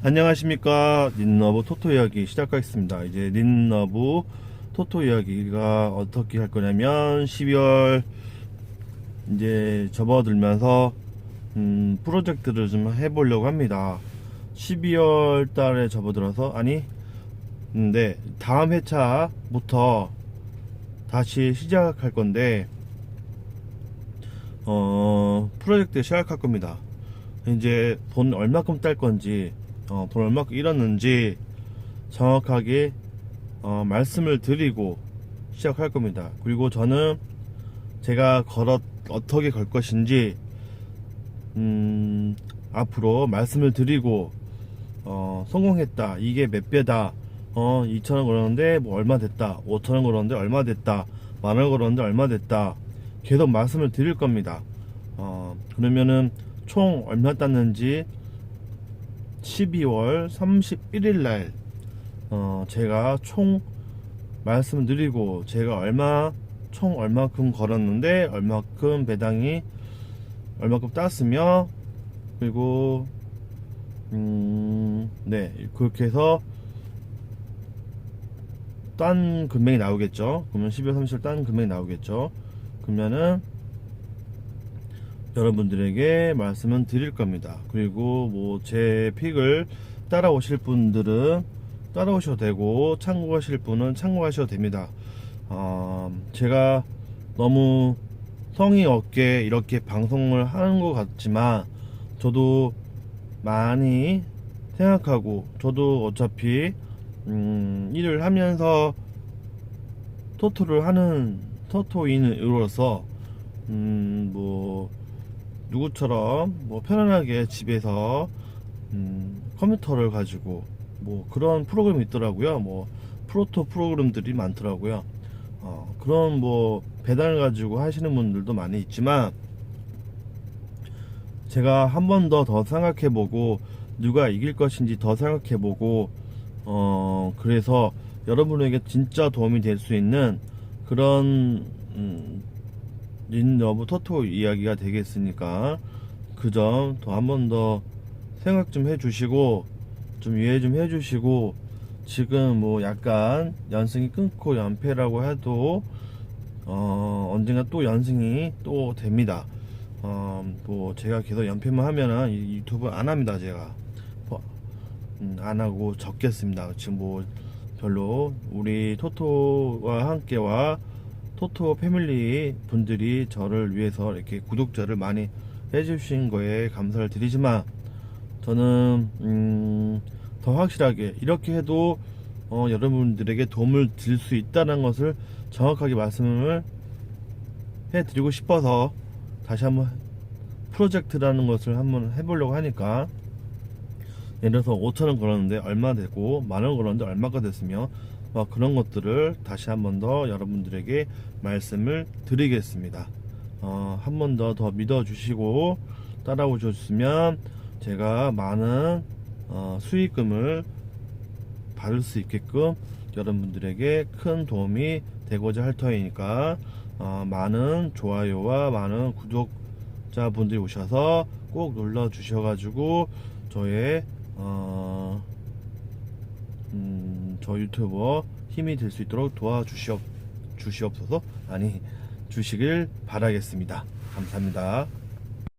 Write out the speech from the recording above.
안녕하십니까. 닌너브 토토 이야기 시작하겠습니다. 이제 닌너브 토토 이야기가 어떻게 할 거냐면 12월 이제 접어들면서 음, 프로젝트를 좀 해보려고 합니다. 12월 달에 접어들어서 아니 근데 다음 회차부터 다시 시작할 건데 어 프로젝트 시작할 겁니다. 이제 돈 얼마큼 딸 건지 어, 돈 얼마큼 잃었는지 정확하게 어, 말씀을 드리고 시작할 겁니다. 그리고 저는 제가 걸어 어떻게 걸 것인지 음, 앞으로 말씀을 드리고 어, 성공했다. 이게 몇 배다. 어, 2,000원 걸었는데 뭐 얼마 됐다. 5,000원 걸었는데 얼마 됐다. 만원 걸었는데 얼마 됐다. 계속 말씀을 드릴 겁니다. 어, 그러면은 총 얼마 땄는지 12월 31일 날 어, 제가 총 말씀을 드리고 제가 얼마 총 얼마큼 걸었는데 얼마큼 배당이 얼마큼 땄으며 그리고 음, 네 그렇게 해서 딴 금액이 나오겠죠. 그러면 12월 30일 딴 금액이 나오겠죠. 그러면은 여러분들에게 말씀은 드릴 겁니다. 그리고 뭐 제 픽을 따라오실 분들은 따라오셔도 되고 참고하실 분은 참고하셔도 됩니다. 어, 제가 너무 성의 없게 이렇게 방송을 하는 것 같지만 저도 많이 생각하고 저도 어차피 음, 일을 하면서 토토를 하는 토토인으로서 음, 뭐 누구처럼 뭐 편안하게 집에서 음, 컴퓨터를 가지고 뭐 그런 프로그램이 있더라고요. 뭐 프로토 프로그램들이 많더라고요. 어, 그런 뭐 배당을 가지고 하시는 분들도 많이 있지만 제가 한 번 더 더 생각해보고 누가 이길 것인지 더 생각해보고 어 그래서 여러분에게 진짜 도움이 될 수 있는 그런 음, 린러브 토토 이야기가 되겠으니까 그 점 더 한 번 더 생각 좀 해주시고 좀 이해 좀 해주시고 지금 뭐 약간 연승이 끊고 연패라고 해도 어 언젠가 또 연승이 또 됩니다. 어뭐 제가 계속 연패만 하면은 이 유튜브 안 합니다 제가 뭐, 음, 안 하고 적겠습니다. 지금 뭐 별로 우리 토토와 함께와 토토 패밀리 분들이 저를 위해서 이렇게 구독자를 많이 해주신 거에 감사를 드리지만 저는 음, 더 확실하게 이렇게 해도 어, 여러분들에게 도움을 드릴 수 있다는 것을 정확하게 말씀을 해드리고 싶어서 다시 한번 프로젝트라는 것을 한번 해보려고 하니까 예를 들어서 5천원 걸었는데 얼마 되고 만원 걸었는데 얼마가 됐으며 뭐 그런 것들을 다시 한 번 더 여러분들에게 말씀을 드리겠습니다. 어, 한 번 더 더 믿어주시고 따라오셨으면 제가 많은 어, 수익금을 받을 수 있게끔 여러분들에게 큰 도움이 되고자 할 터이니까 어, 많은 좋아요와 많은 구독자분들이 오셔서 꼭 눌러 주셔가지고 저의 어, 음, 저 유튜버 힘이 될 수 있도록 도와주시옵 주시옵소서 아니 주시길 바라겠습니다. 감사합니다.